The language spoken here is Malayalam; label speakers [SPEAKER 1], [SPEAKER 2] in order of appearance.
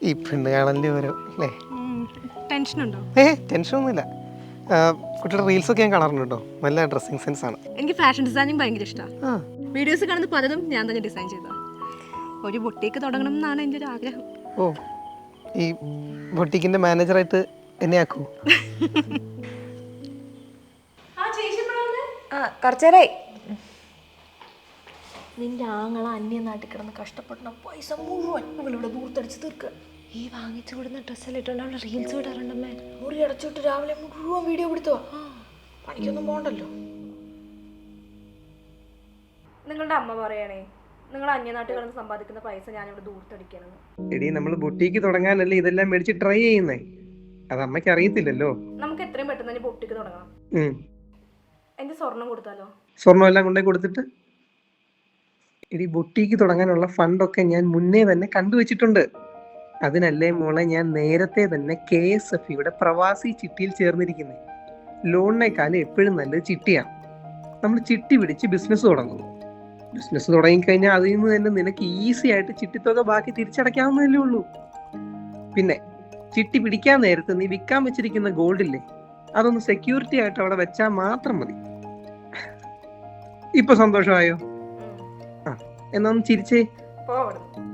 [SPEAKER 1] ഈ പെണ്ണ് കാണലിന്റെ ഓരോ അല്ലേ?
[SPEAKER 2] ടെൻഷനുണ്ടോ?
[SPEAKER 1] ഏ ടെൻഷനൊന്നുമില്ല. കുട്ടിയുടെ റീൽസ് ഒക്കെ ഞാൻ കാണാറുണ്ട്? കേട്ടോ നല്ല ഡ്രസ്സിങ് സെൻസ് ആണ്.
[SPEAKER 2] എനിക്ക് ഫാഷൻ ഡിസൈനിങ് ഭയങ്കര ഇഷ്ടമാണ്
[SPEAKER 1] ആ.
[SPEAKER 2] വീഡിയോസ് കാണുന്ന പലതും ഞാൻ തന്നെ ഡിസൈൻ ചെയ്ത. ഒരു ബൊട്ടീക്ക് തുടങ്ങണം എന്നാണ് എന്റെ ഒരു ആഗ്രഹം.
[SPEAKER 1] ഓ ഈ ബൊട്ടീക്കിന്റെ മാനേജറായിട്ട് എന്നെ ആക്കൂ.
[SPEAKER 3] ആ കുറച്ചേരായി. നിന്റെ ആങ്ങള അന്യ നാട്ടിൽ കിടന്ന് കഷ്ടപ്പെടുന്ന പൈസ മുഴുവൻ അവളിവിടെ ദൂർത്തടിച്ച് തീർക്കുക ഈ വാങ്ങിച്ചു കൊടുക്കുന്ന ഡ്രസ്സെല്ലാം ഇട്ടുകൊണ്ട് റീൽസ് വിടാറുണ്ടമ്മേ മുറി അടച്ചിട്ട് രാവിലെ മുഴുവൻ വീഡിയോ പിടുത്തോ പണിക്കൊന്നും പോകണ്ടല്ലോ
[SPEAKER 2] നിങ്ങളുടെ അമ്മ പറയണേ നിങ്ങൾ അന്യനാട്ടിൽ കിടന്ന് സമ്പാദിക്കുന്ന പൈസ ഞാനിവിടെ ദൂർത്തടിക്കണമെന്ന്
[SPEAKER 1] എടി നമ്മൾ ബുട്ടീക്ക് തുടങ്ങാനല്ലേ ഇതെല്ലാം മേടിച്ച് ട്രൈ ചെയ്യുന്നേ? അത് അമ്മയ്ക്ക് അറിയത്തില്ലല്ലോ.
[SPEAKER 2] നമുക്ക് എത്രയും പെട്ടെന്ന് തന്നെ ബുട്ടീക്ക് തുടങ്ങാം എന്റെ സ്വർണം കൊടുത്താലോ?
[SPEAKER 1] സ്വർണം എല്ലാം കൊണ്ടേ കൊടുത്തിട്ട്? ഇനി ബൊട്ടിക്ക് തുടങ്ങാനുള്ള ഫണ്ടൊക്കെ ഞാൻ മുന്നേ തന്നെ കണ്ടുവച്ചിട്ടുണ്ട്. അതിനല്ലേ മോളെ ഞാൻ നേരത്തെ തന്നെ കെ എസ് എഫ് യുടെ പ്രവാസി ചിട്ടിയിൽ ചേർന്നിരിക്കുന്നത് ലോണിനേക്കാളും എപ്പോഴും നല്ലത് ചിട്ടിയാണ് നമ്മൾ ചിട്ടി പിടിച്ച് ബിസിനസ് തുടങ്ങുന്നു ബിസിനസ് തുടങ്ങിക്കഴിഞ്ഞാൽ അതിൽ നിന്ന് തന്നെ നിനക്ക് ഈസി ആയിട്ട് ചിട്ടിത്തുക ബാക്കി തിരിച്ചടയ്ക്കാവുന്നതല്ലേ ഉള്ളൂ. പിന്നെ ചിട്ടി പിടിക്കാൻ നേരത്ത് നീ വിൽക്കാൻ വെച്ചിരിക്കുന്ന ഗോൾഡില്ലേ അതൊന്ന് സെക്യൂരിറ്റി ആയിട്ട് അവിടെ വെച്ചാൽ മാത്രം മതി. ഇപ്പൊ സന്തോഷമായോ? ആ ചിരിച്ച്
[SPEAKER 2] പോവണം.